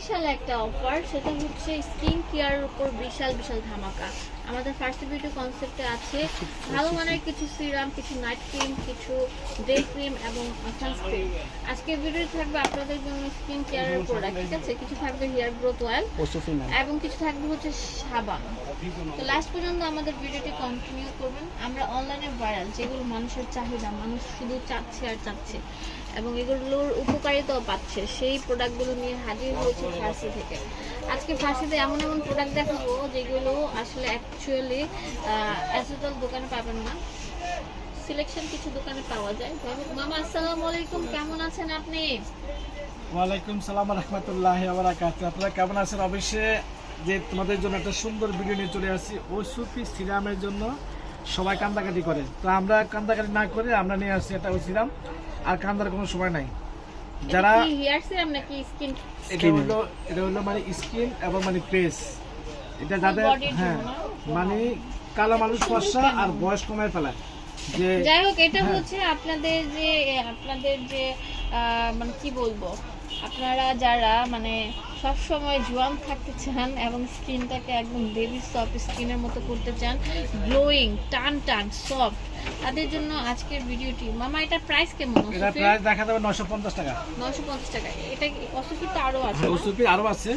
Special একটা offer সেটা হচ্ছে স্কিন কেয়ারের উপর বিশাল বিশাল ধামাকা। আমাদের ফার্স্ট বিউটি কনসেপ্টে আছে ভালো মানের কিছু সিরাম কিছু নাইট ক্রিম কিছু ডে ক্রিম এবং সানস্ক্রিন আজকে ভিডিও থাকবে আপনাদের জন্য স্কিন কেয়ারের প্রোডাক্ট ঠিক আছে? কিছু থাকবে হেয়ার গ্রোথ অয়েল এবং কিছু থাকবে হচ্ছে সাবান। তো লাস্ট পর্যন্ত আমাদের ভিডিওটি কন্টিনিউ করবেন। আমরা অনলাইনে ভাইরাল যেগুলো মানুষের চাহিদা মানুষ শুধু চাচ্ছে আর চাচ্ছে। এবং এগুলোর উপকারিতাও পাচ্ছে। সেই প্রোডাক্টগুলো নিয়ে হাজির হয়েছে ফার্সি থেকে। আজকে ফার্সিতে এমন এমন প্রোডাক্ট দেখাবো যেগুলো আসলে অ্যাকচুয়ালি অ্যাসোটাল দোকানে পাবেন না। সিলেকশন কিছু দোকানে পাওয়া যায়। মামা, আসসালামু আলাইকুম। কেমন আছেন আপনি? ওয়ালাইকুম সালাম রহমতুল্লাহ আবরাকাত আপনারা কেমন আছেন? অবশ্যই যে তোমাদের জন্য একটা সুন্দর ভিডিও নিয়ে চলে আসছি। ও সুফি সিরামের জন্য সবাই কান্দাকাটি করে। তো আমরা কান্দাকাটি না করে আমরা নিয়ে আসছি। একটা ওই সিরাম। আর কান্দার কোনো সময় নাই। যারা হেয়ার সিরাম নাকি স্কিন এটা হলো এটা হলো মানে স্কিন এবং মানে ফেস এটা যাদের হ্যাঁ মানে কালো মানুষ ফর্সা আর বয়স কমায় ফেলায়। যে যাই হোক এটা হ্যাঁ। হচ্ছে আপনাদের যে আপনাদের যে আহ, মানে কি বলব? আপনারা যারা মানে সব সময় জোয়ান থাকতে চান এবং স্কিনটাকে একদম বেবি সফট স্কিনের মতো করতে চান গ্লোয়িং টান টান সফট তাদের জন্য আজকের ভিডিওটি মামা এটা প্রাইস কেমন? এটা প্রাইস দেখা যাবে নশো পঞ্চাশ টাকা। নশো পঞ্চাশ টাকা এটা অসুখী তো আরও আছে? হ্যাঁ, না? ওসুপি আরও আছে।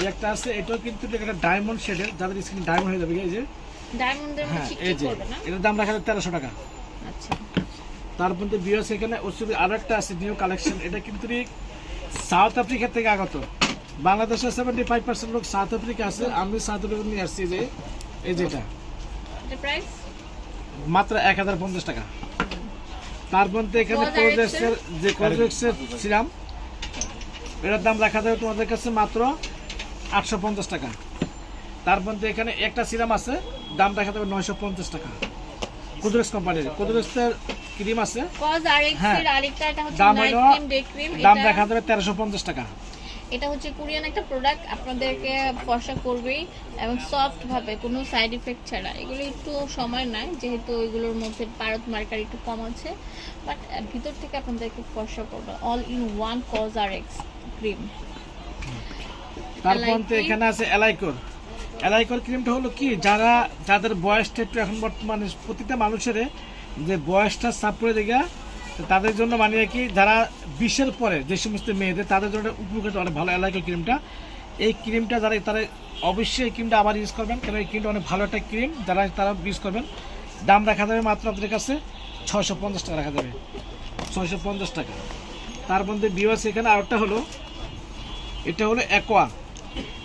এই একটা আছে এটাও কিন্তু একটা ডায়মন্ড শেডের যাদের স্কিন ডায়মন্ড হয়ে যাবে এই যে। ডায়মন্ডের মতো হ্যাঁ চিকচিক করবে না? এটার দাম রাখা যাবে তেরোশো টাকা। আচ্ছা। তার মধ্যে বিয়স এখানে ওসুপি আরও একটা আছে নিউ কালেকশন এটা কিন্তু সাউথ আফ্রিকা থেকে আগত। বাংলাদেশের সেভেন্টি ফাইভ পার্সেন্ট লোক সাউথ আফ্রিকা আছে। আমি সাউথ আফ্রিকা নিয়ে আসছি যে এই যেটা। মাত্র এক হাজার পঞ্চাশ টাকা। তার মধ্যে এখানে Cosrx যে কোজেক্সের সিরাম এটার দাম রাখা যাবে তোমাদের কাছে মাত্র আটশো পঞ্চাশ টাকা। তার মধ্যে এখানে একটা সিরাম আছে দাম রাখা যাবে নয়শো পঞ্চাশ টাকা। কোজেক্স কোম্পানির কোজেক্সের ক্রিম আছে। কজ আর এক্স হ্যাঁ। এর আরেকটা এটা হচ্ছে দাম নাইট হলো ক্রিম ডে ক্রিম দাম রাখা যাবে তেরোশো পঞ্চাশ টাকা। এটা হচ্ছে কোরিয়ান একটা প্রোডাক্ট আপনাদেরকে ফর্সা করবেই এবং সফট ভাবে কোনো সাইড ইফেক্ট ছাড়া। এগুলো একটু সময় নেয় যেহেতু এগুলোর মধ্যে পারদ মার্কার একটু কম আছে। বাট ভিতর থেকে আপনাদেরকে ফর্সা করবে। All in one COSRX cream তারপর এখানে আছে এলাইকোর এলাইকোর ক্রিমটা হলো কি? যারা, যাদের বয়সটা একটু এখন বর্তমানে প্রতিটা মানুষের যে বয়সটা চাপ করে দেখা তাদের জন্য মানে কি, যারা বিশের পরে যে সমস্ত মেয়েদের, তাদের জন্য উপকৃত অনেক ভালো এলাইকো ক্রিমটা এই ক্রিমটা যারা, তারা অবশ্যই এই ক্রিমটা আবার ইউজ করবেন, কারণ এই ক্রিমটা অনেক ভালো একটা ক্রিম যারা তারা ইউজ করবেন। দাম রাখা যাবে মাত্র আপনাদের কাছে ছয়শো পঞ্চাশ টাকা রাখা যাবে। ছয়শো পঞ্চাশ টাকা। তার মধ্যে বিওয়াস এখানে আরেকটা হলো, এটা হলো অ্যাকোয়া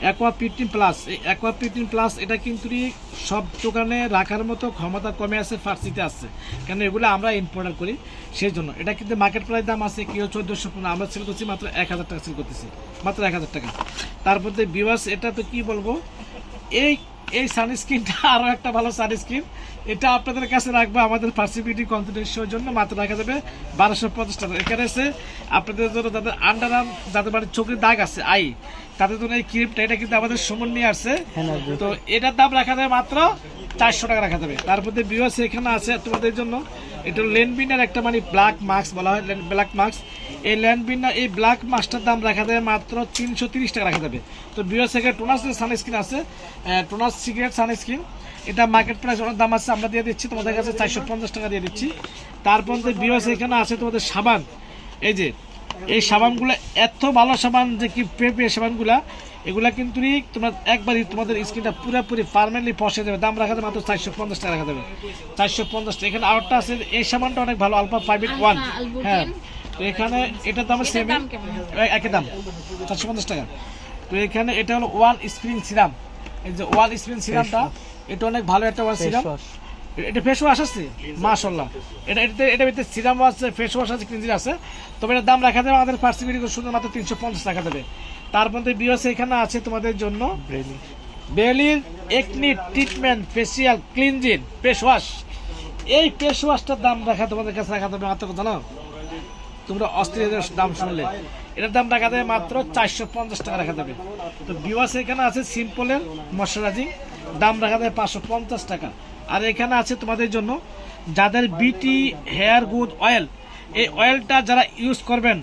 অ্যাকোয়া ফিফটিন প্লাস এই অ্যাকোয়া ফিফটিন প্লাস এটা কিন্তু সব দোকানে রাখার মতো ক্ষমতা কমে আছে, ফার্সিতে আছে। কেন এগুলো আমরা ইম্পোর্টার করি সেই জন্য এটা কিন্তু মার্কেট প্রাইস দাম আছে কেউ চোদ্দোশো পনেরো, আমরা সেল করছি মাত্র এক হাজার টাকা সেল করতেছি, মাত্র এক হাজার টাকা। তারপর বিওয়াস এটা তো কি বলব, এই এই সানস্ক্রিনটা আরও একটা ভালো সানস্ক্রিন এটা আপনাদের কাছে রাখব আমাদের পার্সিবিলিটি কনফিডেন্সের জন্য মাত্র রাখা যাবে বারোশো পঞ্চাশ টাকা। এখানে এসে আপনাদের জন্য যাদের আন্ডার আর্ম যাদের মানে চোখের দাগ আছে আই তাদের জন্য এই ক্রিমটা এটা কিন্তু আমাদের সমন নিয়ে আসছে। তো এটার দাম রাখা যাবে মাত্র চারশো টাকা রাখা যাবে। তার মধ্যে বিওস এখানে আছে তোমাদের জন্য। এটা লেনবিনার একটা মানে ব্ল্যাক মাস্ক বলা হয় ব্ল্যাক মাস্ক এই ল্যান্ডবিনার এই ব্ল্যাক মাস্কটার দাম রাখা যাবে মাত্র তিনশো তিরিশ টাকা রাখা যাবে। তো বিওস থেকে টোনাস সানস্ক্রিন আছে টোনাস সিগারেট সানস্ক্রিন এটা মার্কেট প্রাইস অনেক দাম আছে আমরা দিয়ে দিচ্ছি তোমাদের কাছে চারশো পঞ্চাশ টাকা দিয়ে দিচ্ছি। তারপর যে বিওস এখানে আছে তোমাদের সাবান। এই যে এই সাবানগুলো এত ভালো সাবান যে কি পেঁপে সাবানগুলা এগুলা কিন্তু তোমরা একবারই তোমাদের স্কিনটা পুরোপুরি পারমানেন্টলি ফসে যাবে। দাম রাখা যাবে মাত্র চারশো পঞ্চাশ টাকা রাখা যাবে। চারশো পঞ্চাশ টাকা। এখানে আরেকটা আছে এই সাবানটা অনেক ভালো আলফা ফাইভ ওয়ান হ্যাঁ তো এখানে এটার দাম সেম একই দাম চারশো পঞ্চাশ টাকা। তো এখানে এটা হলো ওয়ান স্প্রিং সিরাম এই যে ওয়ান স্প্রিং সিরামটা এটা অনেক ভালো একটা ওয়ান সিরাম এটা ফেস ওয়াশ আছে? মাশাল্লাহ এটা এটাতে এটা ভিতরে সিরাম আছে ফেস ওয়াশ আছে ক্লিনজিং আছে। তবে এটার দাম রাখা যাবে আমাদের পার্সিবিলিটি শুধু মাত্র তিনশো পঞ্চাশ টাকা দেবে। তার মধ্যে বিওস এখানে আছে তোমাদের জন্য বেলির acne treatment facial cleansing face wash এই ফেস ওয়াশটার দাম রাখা তোমাদের কাছে রাখা যাবে মাত্র জানো? তোমরা অস্ট্রেলিয়ার দাম শুনলে। এটার দাম রাখা যাবে মাত্র চারশো পঞ্চাশ টাকা রাখা যাবে। তো বিওয়াস এখানে আছে সিম্পলের মশলাজি দাম রাখা যাবে পাঁচশো পঞ্চাশ টাকা। আর এখানে আছে তোমাদের জন্য যাদের বিটি হেয়ার গুড অয়েল, এই অয়েলটা যারা ইউজ করবেন,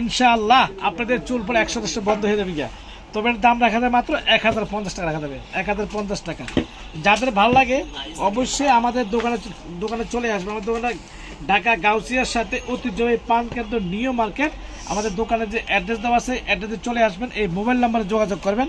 ইনশাআল্লাহ আপনাদের চুল পরে একশো দশটা বন্ধ হয়ে যাবে গিয়া। তবে দাম রাখা যাবে মাত্র এক হাজার পঞ্চাশ টাকা রাখা যাবে, এক হাজার পঞ্চাশ টাকা। যাদের ভালো লাগে, অবশ্যই আমাদের দোকানে দোকানে চলে আসবে আমাদের দোকানে ঢাকা গাউসিয়ার সাথে ঐতিহ্যবাহী পান কেন্দ্র নিউ মার্কেট। আমাদের দোকানে যে অ্যাড্রেস দেওয়া আছে অ্যাড্রেসে চলে আসবেন। এই মোবাইল নাম্বারে যোগাযোগ করবেন।